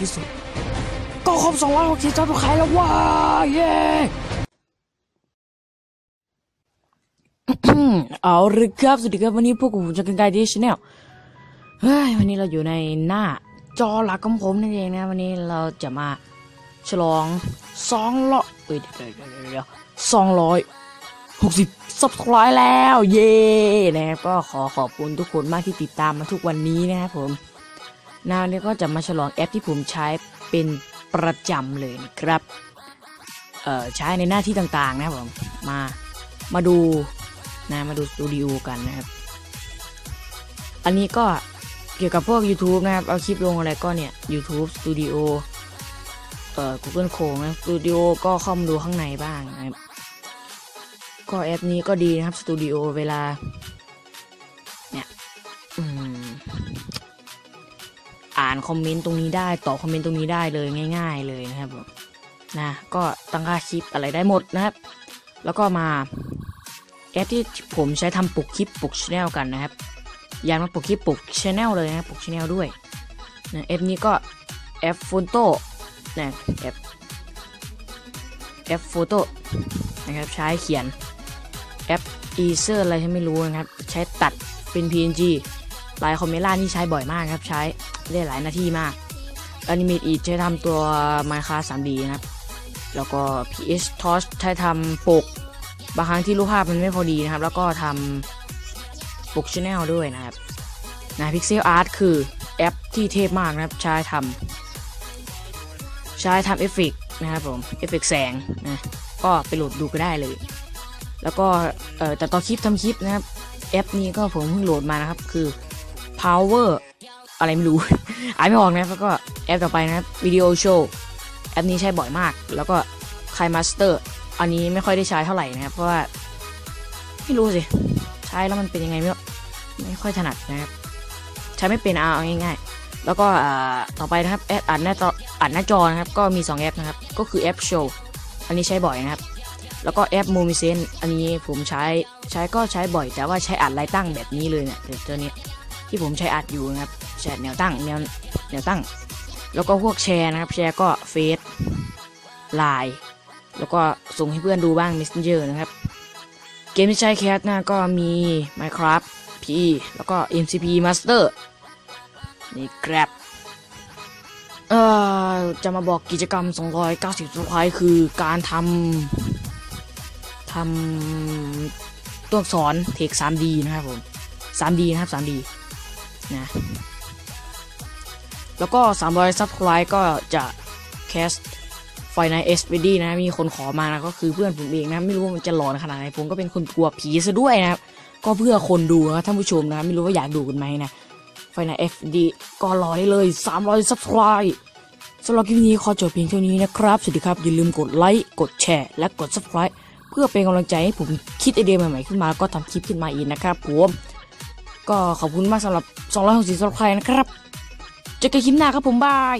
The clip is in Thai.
ที่สุด ก็ครบ260ซับสไครต์แล้วว้าเย้เอาละครับ สวัสดีครับ วันนี้พวกผมจะกันไกดีชแนลเฮ้ย วันนี้เราอยู่ในหน้าจอหลักของผมนั่นเองนะ วันนี้เราจะมาฉลองสองร้อยเอ้ยเดี๋ยวเดี๋ยวเดี๋ยวเดี๋ยวสองร้อยหกสิบซับสไครต์แล้ว เย้นะครับก็ขอขอบคุณทุกคนมากที่ติดตามมาทุกวันนี้นะครับผม นะวันนี้ก็จะมาฉลองแอปที่ผมใช้เป็นประจำเลยนะครับ เอ่อใช้ในหน้าที่ต่างๆนะครับผม มา มาดูนะมาดูสตูดิโอกันนะครับ อันนี้ก็เกี่ยวกับพวก YouTube นะครับ เอาคลิปลงอะไรก็เนี่ย YouTube Studio เอ่อ Google Chrome นะ Studio ก็เข้ามาดูข้างในบ้างนะครับ ก็แอปนี้ก็ดีนะครับ Studio เวลา คอมเมนต์ตรงนี้ได้ตอบคอมเมนต์ตรงนี้ได้เลยง่าย ๆ เลยนะครับนะก็ตั้งค่าคลิปอะไรได้หมดนะครับ แล้วก็มาแอปที่ผมใช้ทำปลุกคลิปปลุกชแนลกันนะครับยานมาปลุกคลิปปลุกชแนลเลยนะครับปกชแนลด้วยนะแอปนี้ก็แอปโฟโต้นะแอปแอปโฟโต้นะครับใช้เขียนแอปอีเซอร์อะไรที่ไม่รู้นะครับ ใช้ตัดเป็น PNG ลายคอมเมล่านี่ใช้บ่อยมากครับ ใช้ได้หลายหน้าที่มาก Animate e ใช้ทำตัว Minecraft 3D นะครับ แล้วก็ PS Torch ใช้ทำปก บางครั้งที่รูปภาพมันไม่พอดีนะครับ แล้วก็ทำปกชแนลด้วยนะครับนะ Pixel Art คือแอปที่เทพมากนะครับ ใช้ทำใช้ทำเอฟเฟกนะครับผมเอฟเฟกแสงนะก็ไปโหลดดูก็ได้เลย แล้วก็เอ่อแต่ต่อคลิปทำคลิปนะครับแอปนี้ก็ผมเพิ่งโหลดมานะครับ คือ power อะไรไม่รู้อ่านไม่ออกนะครับแล้วก็แอปต่อไปนะครับ video show แอปนี้ใช้บ่อยมาก แล้วก็ k i master อันนี้ไม่ค่อยได้ใช้เท่าไหร่นะครับเพราะว่าไม่รู้สิใช้แล้วมันเป็นยังไงไม่ไม่ค่อยถนัดนะครับใช้ไม่เป็นเอาเอาง่าย ๆ แล้วก็อ่าต่อไปนะครับแอปอัดหน้าจออัดหน้าจอนะครับก็มี 2 แอปนะครับก็คือแอป Show อันนี้ใช้บ่อยนะครับ แล้วก็แอป m o m i s e n อันนี้ผมใช้ใช้ก็ใช้บ่อย แต่ว่าใช้อัดไลายตั้งแบบนี้เลยเนี่ยเดี๋ยวตัวนี้ ที่ผมใช้อัดอยู่นะครับแชร์แนวตั้งแนวแนวตั้ง แล้วก็พวกแชร์นะครับ แชร์ก็เฟซไลน์แล้วก็ส่งให้เพื่อนดูบ้าง Messenger นะครับ เกมที่ใช้แคสนะก็มี Minecraft PE แล้วก็ MCP Master นี่ครับเอ่อจะมาบอกกิจกรรม 290สไครคือการทำทำตัวอักษรเทค 3D นะครับผม 3D นะครับ 3D นะแล้วก็ 300 ซับสไครก็จะแคสไฟในเอสเ d ดีนะ มีคนขอมานะก็คือเพื่อนผมเองนะ ไม่รู้ว่ามันจะหลอนขนาดไหน ผมก็เป็นคนกลัวผีซะด้วยนะครับ ก็เพื่อคนดูนะท่านผู้ชมนะ ไม่รู้ว่าอยากดูกันไหมนะ ไฟในเอฟดีก็รอได้เลย 300 ซับสไครต์สำหรับคลิปนี้ขอจบเพียงเท่านี้นะครับ สวัสดีครับ อย่าลืมกดไลค์ กดแชร์ และกด subscribe เพื่อเป็นกำลังใจให้ผมคิดไอเดียใหม่ๆขึ้นมาแล้วก็ทำคลิปขึ้นมาอีกนะครับผม ก็ขอบคุณมากสำหรับ 260ซับสไคร์นะครับ เจอกันคลิปหน้าครับผมบาย